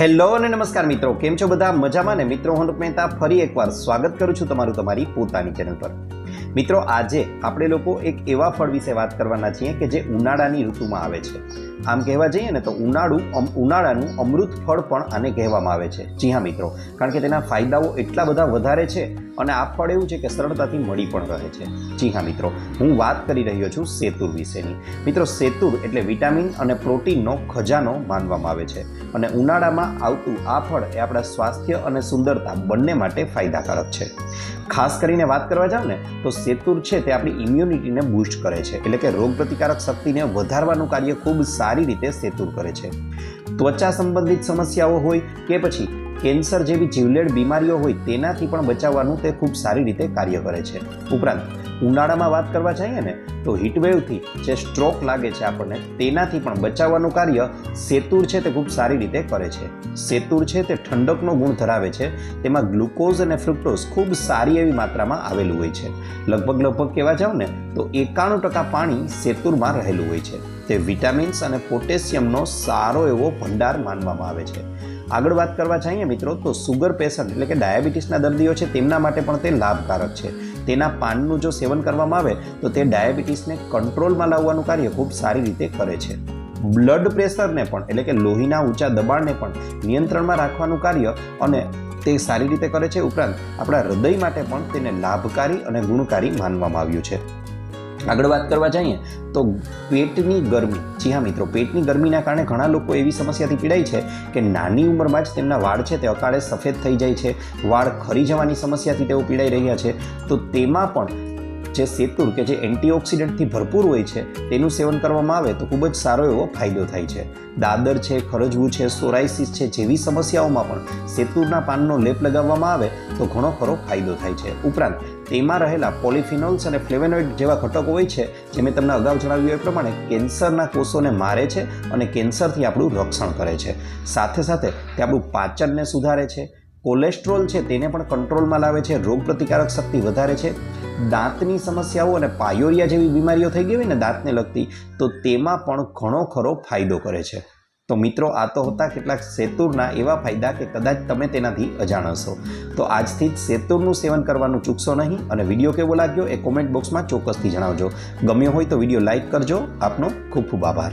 Hello અને નમસ્કાર મિત્રો. કેમ છો બધા? મજામાં ને? મિત્રો, હું મહેતા ફરી એકવાર સ્વાગત કરું છું તમારું તમારી પોતાની ચેનલ પર. મિત્રો, આજે આપણે લોકો એક એવા ફળ વિશે વાત કરવાના છીએ કે જે ઉનાળાની ઋતુમાં આવે છે. આમ કહેવા જઈએ ને તો ઉનાળુ ઉનાળાનું અમૃત ફળ પણ આને કહેવામાં આવે છે. જી હા, મિત્રો. કારણ કે તેના ફાયદાઓ એટલા બધા વધારે છે અને આ ફળ એવું છે કે સરળતાથી મળી પણ રહે છે. જી હા, મિત્રો. હું વાત કરી રહ્યો છું સેતુર વિશેની. મિત્રો, સેતુર એટલે વિટામિન અને પ્રોટીનનો ખજાનો માનવામાં આવે છે અને ઉનાળામાં આવતું આ ફળ એ આપણા સ્વાસ્થ્ય અને સુંદરતા બંને માટે ફાયદાકારક છે. ખાસ કરીને વાત કરવા જાવ ને તો સેતુર છે તે આપણી ઇમ્યુનિટીને બૂસ્ટ કરે છે. એટલે કે રોગપ્રતિકારક શક્તિને વધારવાનું કાર્ય ખૂબ સારી રીતે સેતુર કરે છે. ત્વચા સંબંધિત સમસ્યાઓ હોય કે પછી કેન્સર જેવી જીવલેણ બીમારીઓ હોય તેનાથી પણ બચાવવાનું તે ખૂબ સારી રીતે કાર્ય કરે છે. ઉપરાંત ઉનાળામાં વાત કરવા જઈએ ને, તો હીટવેવથી જે સ્ટ્રોક લાગે છે આપણને, તેનાથી પણ બચાવવાનું કાર્ય સેતુર છે તે ખૂબ સારી રીતે કરે છે. સેતુર છે તે ઠંડકનો ગુણ ધરાવે છે, તેમાં ગ્લુકોઝ અને ફ્રુક્ટોઝ ખૂબ સારી એવી માત્રામાં આવેલું હોય છે. લગભગ લગભગ કહેવા જાઓ ને, તો એકાણું ટકા પાણી સેતુરમાં રહેલું હોય છે. તે વિટામિન્સ અને પોટેશિયમનો સારો એવો ભંડાર માનવામાં આવે છે. આગળ વાત કરવા જઈએ મિત્રો, તો સુગર પેશન્ટ એટલે કે ડાયાબિટીસના દર્દીઓ છે, તેમના માટે પણ તે લાભકારક છે. તેના પાનનું જો સેવન કરવામાં આવે, તો તે ડાયાબિટીસને કંટ્રોલમાં લાવવાનું કાર્ય ખૂબ સારી રીતે કરે છે. બ્લડ પ્રેશરને પણ, એટલે કે લોહીના ઊંચા દબાણને પણ નિયંત્રણમાં રાખવાનું કાર્ય અને તે સારી રીતે કરે છે. ઉપરાંત આપણા હૃદય માટે પણ તેને લાભકારી અને ગુણકારી માનવામાં આવ્યું છે. આગળ વાત કરવા જઈએ, તો પેટની ગરમી. જી હા મિત્રો, પેટની ગરમીના કારણે ઘણા લોકો એવી સમસ્યાથી પીડાય છે કે નાની ઉંમરમાં જ તેમના વાળ છે તે અકાળે સફેદ થઈ જાય છે, વાળ ખરી જવાની સમસ્યાથી તેઓ પીડાઈ રહ્યા છે. તો તેમાં પણ જે સેતુર કે જે એન્ટીઓક્સિડન્ટથી ભરપૂર હોય છે, તેનું સેવન કરવામાં આવે તો ખૂબ જ સારો એવો ફાયદો થાય છે. દાદર છે, ખરજવું છે સોરાઇસિસ છે, જેવી સમસ્યાઓમાં પણ સેતુરના પાનનો લેપ લગાવવામાં આવે તો ઘણો ખરો ફાયદો થાય છે. ઉપરાંત, તેમાં રહેલા પોલિફિનોલ્સ અને ફ્લેવેનોઇડ જેવા ઘટકો હોય છે, જે મેં તમને અગાઉ જણાવ્યું એ પ્રમાણે કેન્સરના કોષોને મારે છે અને કેન્સરથી આપણું રક્ષણ કરે છે. સાથે સાથે, તે આપણું પાચનને સુધારે છે. કોલેસ્ટ્રોલ છે, તેને પણ કંટ્રોલમાં લાવે છે. રોગ પ્રતિકારક શક્તિ વધારે છે. દાંતની સમસ્યાઓ અને પાયોરિયા જેવી બીમારીઓ થઈ ગઈ હોય ને દાંતને લગતી, તો તેમાં પણ ઘણો ખરો ફાયદો કરે છે. તો મિત્રો, આ તો હતા કેટલાક સેતુરના એવા ફાયદા કે કદાચ તમે તેનાથી અજાણ હશો તો આજથી જ સેતુરનું સેવન કરવાનું ચૂકશો નહીં અને વીડિયો કેવો લાગ્યો એ કોમેન્ટ બોક્સમાં ચોક્કસથી જણાવજો. ગમ્યો હોય તો વીડિયો લાઇક કરજો. આપનો ખૂબ ખૂબ આભાર.